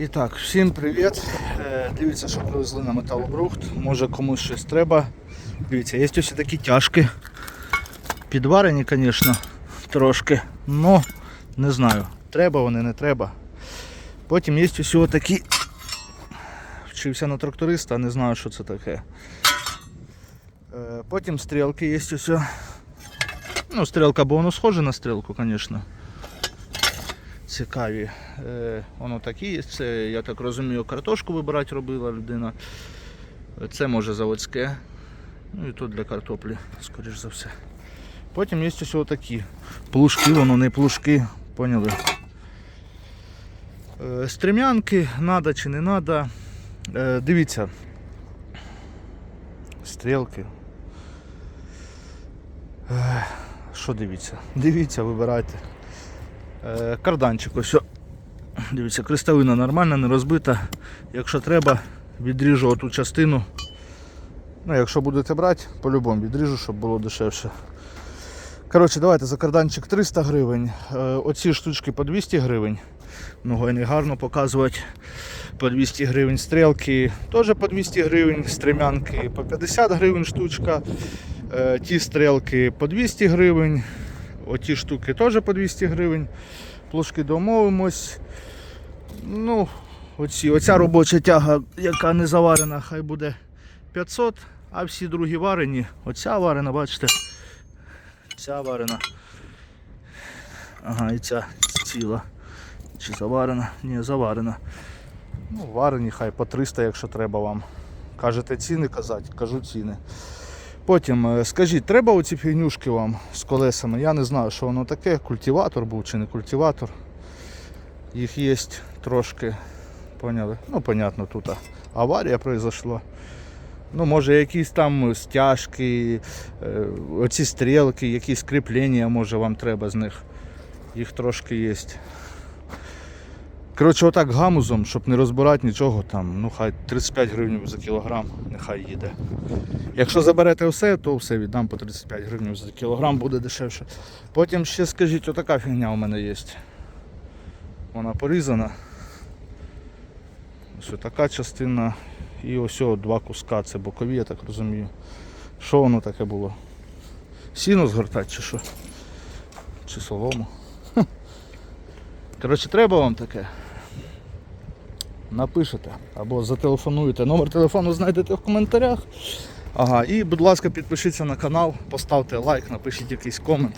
І так, всім привіт. Е, Дивіться, що привезли на металобрухт. Може комусь щось треба. Дивіться, є ось такі тяжки. Підварені, звісно, трошки. Ну, не знаю, треба вони, не треба. Потім є ось такі. Вчився на тракториста, не знаю, що це таке. Е, Потім стрілки є ось. Ну, стрілка, бо воно схоже на стрілку, звісно цікаві. Е, воно такі є. Це, я так розумію, картошку вибирати робила людина. Це може заводське. Ну і тут для картоплі, скоріш за все. Потім є ось такі. Плужки, воно не плужки, поняли. Е, Стрім'янки, надо чи не надо. Е, Дивіться. Стрілки. Е, Що дивіться? Дивіться, вибирайте. Е, Карданчик ось. Дивіться, крестовина нормальна, не розбита. Якщо треба, відріжу оту частину. Ну, якщо будете брати, по-любому відріжу, щоб було дешевше. Коротше, давайте за карданчик 300 гривень. Е, Оці штучки по 200 гривень. Ну, не гарно показувати. По 200 гривень стрілки теж по 200 гривень, стремянки по 50 гривень штучка. Е, Ті стрілки по 200 гривень. Оті штуки теж по 200 гривень. Плошки домовимось. Ну, оці, оця робоча тяга, яка не заварена, хай буде 500, а всі другі варені. Оця варена, бачите. Ця варена. Ага, і ця ціла. Чи заварена? Ні, заварена. Ну, варені, хай по 300, якщо треба вам. Кажете ціни казати, кажу ціни. Потім е, скажіть, треба оці фігнюшки вам з колесами? Я не знаю, що воно таке, культиватор був чи не культиватор. Їх є трошки. Поняли? Ну, понятно, тут аварія произошла. Ну, може, якісь там стяжки, е, оці стрілки, якісь кріплення, може вам треба з них. Їх трошки є. Коротше, отак гамузом, щоб не розбирати нічого там, ну хай 35 гривень за кілограм, нехай їде. Якщо заберете все, то все віддам по 35 гривень за кілограм, буде дешевше. Потім ще скажіть, отака фігня у мене є. Вона порізана. Ось така частина і ось два куска, це бокові, я так розумію. Що воно таке було? Сіно згортати чи що? Чи солому? Коротше, треба вам таке. Напишете або зателефонуєте. Номер телефону знайдете в коментарях. Ага, і будь ласка, підпишіться на канал, поставте лайк, напишіть якийсь комент.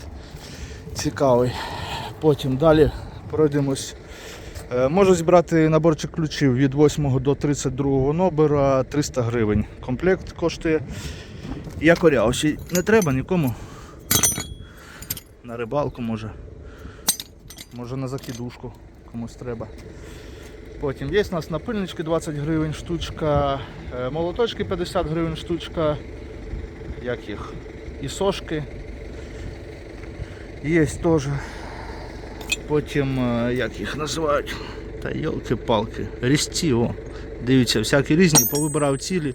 Цікавий. Потім далі пройдемось. Е, Можу зібрати наборчик ключів від 8 до 32 номера 300 гривень. Комплект коштує. Я корявший. Не треба нікому. На рибалку може. Може на закидушку комусь треба. Потім є у нас напильнички 20 гривень штучка, е, молоточки 50 гривень штучка. Як їх? І сошки. Є теж. Потім, е, як їх називають? Та йолки-палки. Різці, о. Дивіться, всякі різні, повибирав цілі.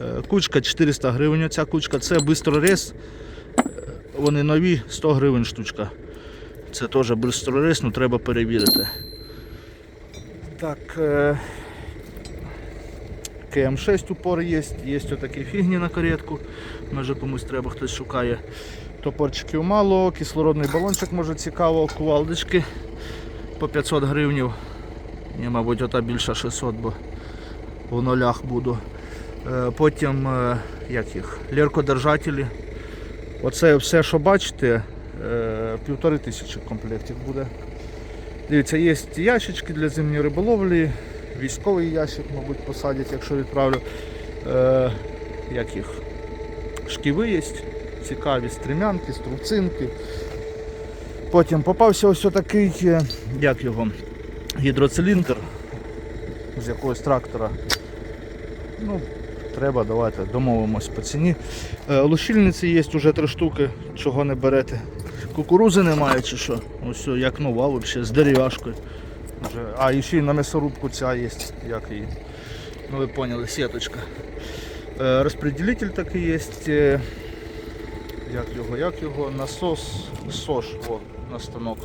Е, Кучка 400 гривень. Оця кучка це бистрорез. Вони нові, 100 гривень штучка. Це теж бистрорез, ну треба перевірити. Так, е, КМ6 упор є, є отакі фігні на каретку. Може комусь треба, хтось шукає. Топорчиків мало, кислородний балончик може цікаво, кувалдочки по 500 гривнів. Ні, мабуть, ота більша 600, бо в нолях буду. Е, Потім, е, як їх, ліркодержателі. Оце все, що бачите, е, півтори тисячі комплектів буде. Дивіться, є ящички для зимньої риболовлі, військовий ящик, мабуть, посадять, якщо відправлю. Е, як їх? Шківи є, цікаві стрімянки, струбцинки. Потім попався ось такий, е, як його, гідроциліндр з якогось трактора. Ну, треба, давайте домовимось по ціні. Е, є вже три штуки, чого не берете. Кукурузи немає чи що. Ось як нова взагалі, з дерев'яшкою. А, і ще й на м'ясорубку ця є, як її. Ну ви поняли, сіточка. Е, Розпределитель такий є. е, Як його, як його? Насос СОЖ о, на станок.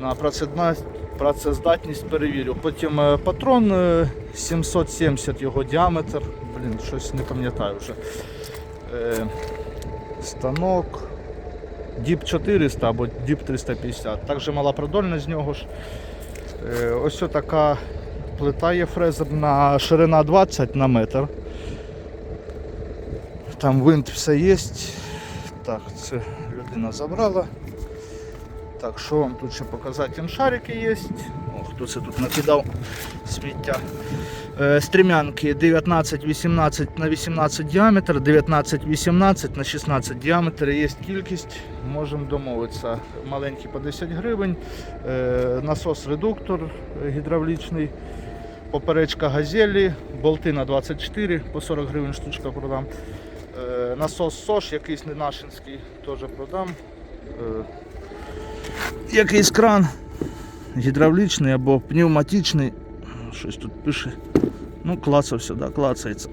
На працедна Працездатність перевірю. Потім е, патрон е, 770 його діаметр. Блін, щось не пам'ятаю вже. Е, станок. Діп 400 або Діп 350. Також мала продольність з нього ж. Е, ось така плита є фрезерна, ширина 20 на метр. Там винт все є. Так, це людина забрала. Так, що вам тут ще показати? Там шарики є. О, хто це тут накидав сміття. Е, стрімянки 19-18 на 18 діаметр, 19-18 на 16 діаметр. Є кількість, можемо домовитися. Маленький по 10 гривень, е, насос-редуктор гідравлічний, поперечка газелі, болти на 24 по 40 гривень штучка продам. Е, насос СОШ, якийсь не нашинський, теж продам. Якийсь кран гідравлічний або пневматичний. Щось тут пише. Ну, клацався, да, клацається.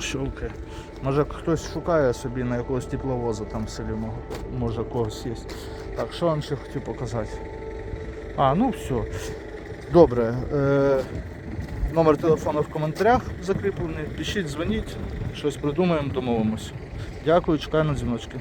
Щелкає. Може хтось шукає собі на якогось тепловоза там в селі, може когось є. Так, що вам ще хотів показати? А, ну все. Добре. Е, номер телефону в коментарях закріплений. Пишіть, дзвоніть, щось придумаємо, домовимося. Дякую, чекаю на дзвіночки.